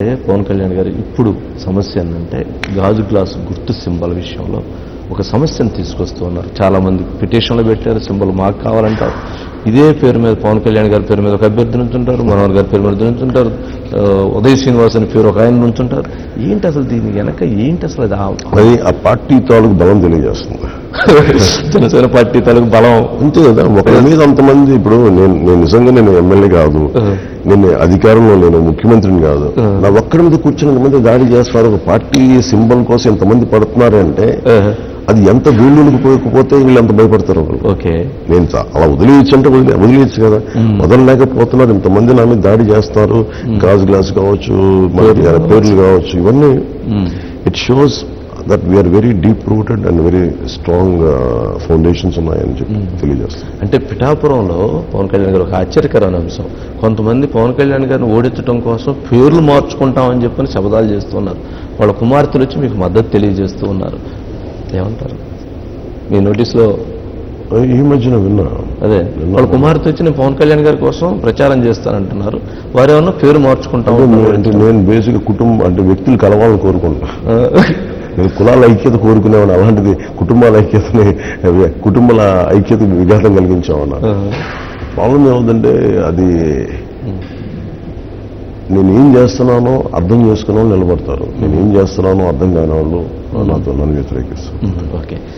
పవన్ కళ్యాణ్ గారు ఇప్పుడు సమస్య ఏంటంటే గాజు గ్లాసు గుర్తు సింబల్ విషయంలో ఒక సమస్యను తీసుకొస్తూ ఉన్నారు. చాలా మంది పిటిషన్లు పెట్టారు సింబల్ మాకు కావాలంటారు. ఇదే పేరు మీద పవన్ కళ్యాణ్ గారి పేరు మీద ఒక అభ్యర్థి నుంచుంటారు మనోహర్ గారి పేరు మీద నుంచుంటారు. ఉదయ్ శ్రీనివాస్ అని పేరు ఒక ఆయన నుంచుంటారు ఏంటి అసలు దీని వెనక ఏంటి అసలు అది ఆ- అది ఆ పార్టీ తాలూకు బలం తెలియజేస్తుంది. జనసేన పార్టీ తలకు బలం. అంతే కదా ఒకరి మీద అంతమంది ఇప్పుడు నేను నేను నిజంగా నేను ఎమ్మెల్యే కాదు. నేను అధికారంలో లేను ముఖ్యమంత్రిని కాదు. నా ఒక్కడి మీద కూర్చుని దాడి చేస్తారు. ఒక పార్టీ సింబల్ కోసం ఎంతమంది పడుతున్నారు అంటే అది ఎంత వీళ్ళకి పోయకపోతే వీళ్ళు ఎంత భయపడతారు ఓకే. నేను అలా వదిలేయచ్చు అంటే వదిలే వదిలేయచ్చు కదా. వదలలేకపోతున్నారు. ఇంతమంది నా మీద దాడి చేస్తారు. గాజు గ్లాస్ కావచ్చు పేర్లు కావచ్చు. ఇవన్నీ it shows that we are very deep rooted and very strong foundations ఉన్నాయని చెప్పి తెలియజేస్తాను అంటే పిఠాపురంలో పవన్ కళ్యాణ్ గారు ఒక ఆశ్చర్యకరమైన అంశం. కొంతమంది పవన్ కళ్యాణ్ గారిని ఓడించడం కోసం పేర్లు మార్చుకుంటామని చెప్పని శబదాలు చేస్తున్నారు. వాళ్ళ కుమార్తెలు వచ్చి మీకు మద్దతు తెలియజేస్తూ ఉన్నారు. ఏమంటారు? మీ నోటీస్లో ఈ మధ్యన విన్నా. అదే వాళ్ళ కుమార్తె వచ్చి నేను పవన్ కళ్యాణ్ గారి కోసం ప్రచారం చేస్తానంటున్నారు. వారేమన్నా పేరు మార్చుకుంటాం అంటే నేను బేసిక్ కుటుంబం అంటే వ్యక్తులు కలవాలని కోరుకుంటున్నా నేను కులాల ఐక్యత కోరుకునేవాడిని. అలాంటిది కుటుంబాల ఐక్యతని కుటుంబాల ఐక్యత విఘాతం కలిగించామన్నా ప్రాబ్లం ఏముందంటే అది నేను ఏం చేస్తున్నానో అర్థం చేసుకున్న వాళ్ళు నిలబడతారు. నేను ఏం చేస్తున్నానో అర్థం కాని వాళ్ళు నాతో నన్ను వ్యతిరేకిస్తారు ఓకే.